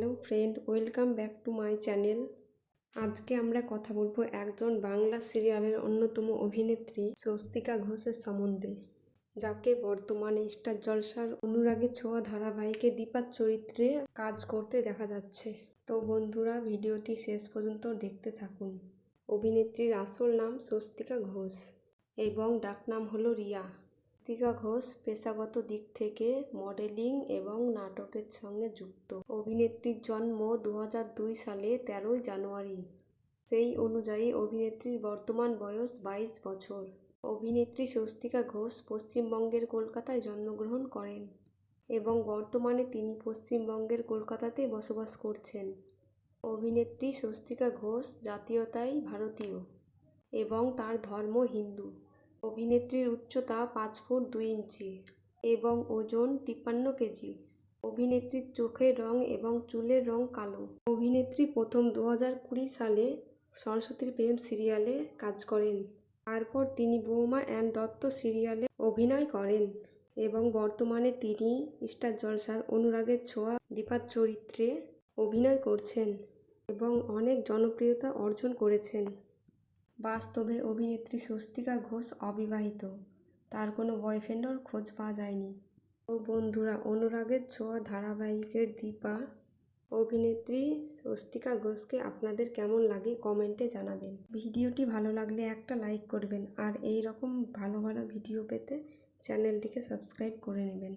Hello friend, welcome back to my channel. আজকে আমরা কথা বলব একজন বাংলা সিরিয়ালের অন্যতম অভিনেত্রী স্বস্তিকা ঘোষের সম্বন্ধে, যাকে বর্তমানে স্টার জলসার অনুরাগী ছোঁয়া ধারাবাহিকে দীপার চরিত্রে কাজ করতে দেখা যাচ্ছে। তো বন্ধুরা, ভিডিওটি শেষ পর্যন্ত দেখতে থাকুন। অভিনেত্রীর আসল নাম স্বস্তিকা ঘোষ এবং ডাকনাম হলো রিয়া। স্বস্তিকা ঘোষ পেশাগত দিক থেকে মডেলিং এবং নাটকের সঙ্গে যুক্ত। অভিনেত্রীর জন্ম দু দুই সালে তেরোই জানুয়ারি। সেই অনুযায়ী অভিনেত্রীর বর্তমান বয়স বাইশ বছর। অভিনেত্রী স্বস্তিকা ঘোষ পশ্চিমবঙ্গের কলকাতায় জন্মগ্রহণ করেন এবং বর্তমানে তিনি পশ্চিমবঙ্গের কলকাতাতে বসবাস করছেন। অভিনেত্রী স্বস্তিকা ঘোষ জাতীয়তায় ভারতীয় এবং তার ধর্ম হিন্দু। অভিনেত্রীর উচ্চতা পাঁচ ফুট দুই ইঞ্চি এবং ওজন তিপ্পান্ন কেজি। অভিনেত্রীর চোখের রং এবং চুলের রং কালো। অভিনেত্রী প্রথম দু কুড়ি সালে সরস্বতীর প্রেম সিরিয়ালে কাজ করেন। তারপর তিনি বৌমা অ্যান্ড দত্ত সিরিয়ালে অভিনয় করেন এবং বর্তমানে তিনি স্টার জলসার অনুরাগের ছোঁয়া দীপার চরিত্রে অভিনয় করছেন এবং অনেক জনপ্রিয়তা অর্জন করেছেন। বাস্তবে অভিনেত্রী স্বস্তিকা ঘোষ অবিবাহিত। তার কোনো বয়ফ্রেন্ডর খোঁজ পাওয়া যায়নি। ও বন্ধুরা অনুরাগের ছোঁয়া ধারাবাহিকের দীপা। অভিনেত্রী স্বস্তিকা ঘোষকে আপনাদের কেমন লাগে কমেন্টে জানাবেন। ভিডিওটি ভালো লাগলে একটা লাইক করবেন আর এই রকম ভালো ভালো ভিডিও পেতে চ্যানেলটিকে সাবস্ক্রাইব করে নেবেন।